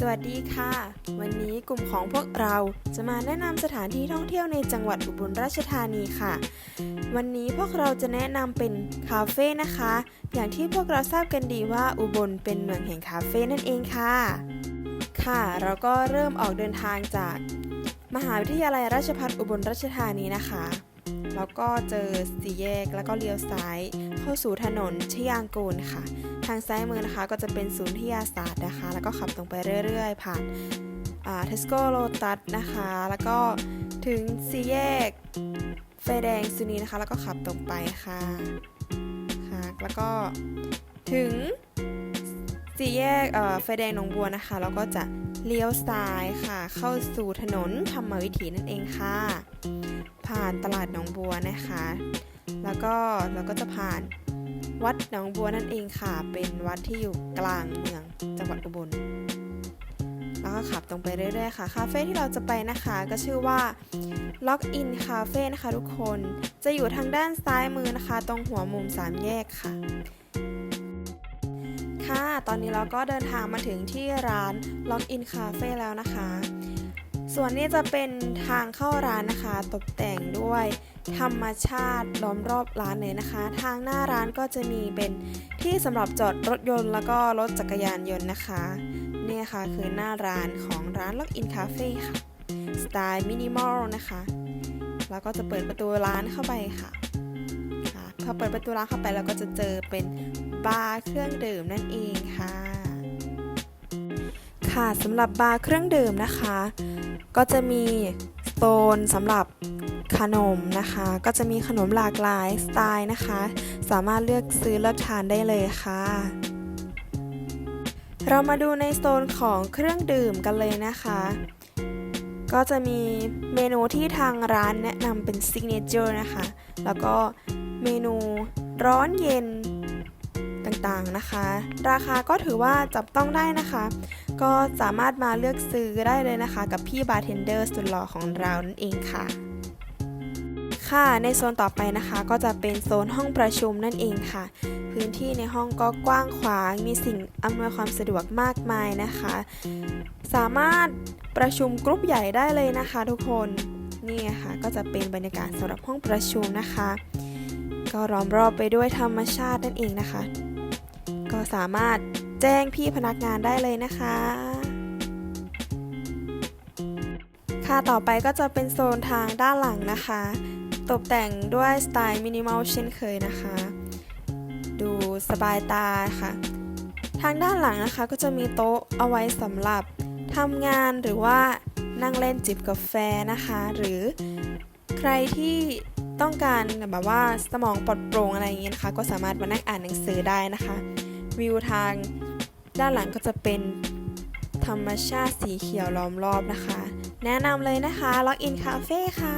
สวัสดีค่ะ วันนี้กลุ่มของพวกเราจะมาแนะนำสถานที่ท่องเที่ยวในจังหวัดอุบลราชธานีค่ะ วันนี้พวกเราจะแนะนำเป็นคาเฟ่นะคะ อย่างที่พวกเราทราบกันดีว่าอุบลเป็นเมืองแห่งคาเฟ่นั่นเองค่ะ ค่ะ เราก็เริ่มออกเดินทางจาก มหาวิทยาลัยราชภัฏอุบลราชธานีนะคะ แล้วก็เจอสี่แยกแล้วก็เลี้ยวซ้าย เข้าสู่ถนนชยางกูลค่ะ ทางซ้ายมือนะคะก็จะเป็นศูนย์วิทยาศาสตร์นะคะ แล้วก็ขับตรงไปเรื่อยๆ ผ่านเทสโก้โลตัสนะคะ แล้วก็ถึงสี่แยกไฟแดงสุนีนะคะ แล้วก็ขับตรงไปค่ะค่ะ แล้วก็ถึงสี่แยกไฟแดงหนองบัวนะคะ แล้วก็จะเลี้ยวซ้ายค่ะ เข้าสู่ถนนธรรมวิถีนั่นเองค่ะ ผ่านตลาดหนองบัวนะคะ แล้วก็เราก็จะผ่านวัดหนองบัวนั่นเองค่ะ เป็นวัดที่อยู่กลางเมืองจังหวัดอุบล แล้วก็ขับตรงไปเรื่อยๆค่ะ คาเฟ่ที่เราจะไปนะคะ ก็ชื่อว่า Lock In Cafe นะคะทุกคน จะอยู่ทางด้านซ้ายมือนะคะ ตรงหัวมุมสามแยกค่ะ ค่ะ ตอนนี้เราก็เดินทางมาถึงที่ร้าน Lock In Cafe แล้วนะคะ ส่วนนี้จะเป็นทางเข้าร้านนะคะ ตกแต่งด้วยธรรมชาติล้อมรอบร้านเลยนะคะ ทางหน้าร้านก็จะมีเป็นที่สำหรับจอดรถยนต์แล้วก็รถจักรยานยนต์นะคะเนี่ยค่ะคือหน้าร้านของร้าน Lock In Cafe ค่ะ สไตล์มินิมอลนะคะ แล้วก็จะเปิดประตูร้านเข้าไปค่ะค่ะพอเปิดประตูร้านเข้าไปเราก็จะเจอเป็นบาร์เครื่องดื่มนั่นเองค่ะ ค่ะสำหรับบาร์เครื่องดื่มนะคะ ก็จะมีโซนสำหรับขนมนะคะ ก็จะมีขนมหลากหลายสไตล์นะคะ สามารถเลือกซื้อเลือกทานได้เลยค่ะ เรามาดูในโซนของเครื่องดื่มกันเลยนะคะ ก็จะมีเมนูที่ทางร้านแนะนำเป็นซิกเนเจอร์นะคะ แล้วก็เมนูร้อนเย็นต่างๆนะคะ ราคาก็ถือว่าจับต้องได้นะคะ ก็สามารถมาเลือกซื้อได้เลยนะคะ กับพี่บาร์เทนเดอร์สุดหล่อของเรานั่นเองค่ะ ค่ะในโซนต่อไปนะคะก็จะเป็นโซนห้องประชุมนั่นเองค่ะ พื้นที่ในห้องก็กว้างขวางมีสิ่งอำนวยความสะดวกมากมายนะคะ สามารถประชุมกรุ๊ปใหญ่ได้เลยนะคะทุกคนนี่ค่ะก็จะเป็นบรรยากาศสำหรับห้องประชุมนะคะ ก็ล้อมรอบไปด้วยธรรมชาตินั่นเองนะคะ ก็สามารถแจ้งพี่พนักงานได้เลยนะคะ ค่ะต่อไปก็จะเป็นโซนทางด้านหลังนะคะ ตกแต่งด้วยสไตล์มินิมอลเช่นเคยนะคะ ดูสบายตาค่ะ ทางด้านหลังนะคะก็จะมีโต๊ะเอาไว้สำหรับทำงานหรือว่านั่งเล่นจิบกาแฟนะคะ หรือใครที่ต้องการแบบว่าสมองปลอดโปร่งอะไรอย่างเงี้ยนะคะ ก็สามารถมานั่งอ่านหนังสือได้นะคะ วิวทางด้านหลังก็จะเป็นธรรมชาติสีเขียวล้อมรอบนะคะ แนะนำเลยนะคะ Lock In Cafe ค่ะ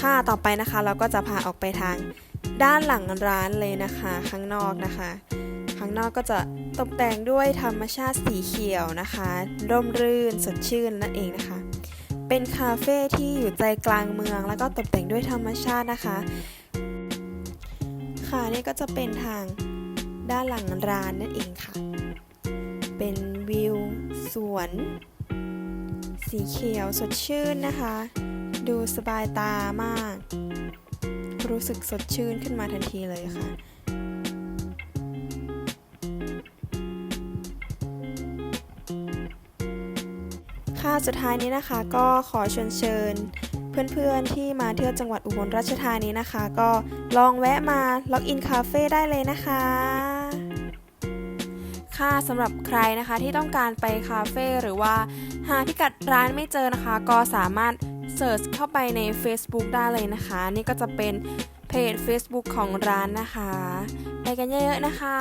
ค่ะต่อไปนะคะเราก็จะพาออกไปทางด้านหลังร้านเลยนะคะ ข้างนอกนะคะ ข้างนอกก็จะตกแต่งด้วยธรรมชาติสีเขียวนะคะ ร่มรื่นสดชื่นนั่นเองนะคะ เป็นคาเฟ่ที่อยู่ใจกลางเมือง แล้วก็ตกแต่งด้วยธรรมชาตินะคะะค่ะนี่ก็จะเป็นทางด้านหลังร้านนั่นเองค่ะ เป็นวิวสวน สีเขียวสดชื่นนะคะ ดูสบายตามาก รู้สึกสดชื่นขึ้นมาทันทีเลยค่ะค่ะสุดท้ายนี้นะคะก็ขอเชิญเชิญ เพื่อนๆที่มาเที่ยวจังหวัดอุบลราชธานีนะคะ ก็ลองแวะมาล็อกอินคาเฟ่ได้เลยนะคะ ค่ะสำหรับใครนะคะที่ต้องการไปคาเฟ่หรือว่า หาพิกัดร้านไม่เจอนะคะ ก็สามารถเสิร์ชเข้าไปใน Facebook ได้เลยนะคะ นี่ก็จะเป็นเพจ Facebook ของร้านนะคะ ไปกันเยอะๆนะคะ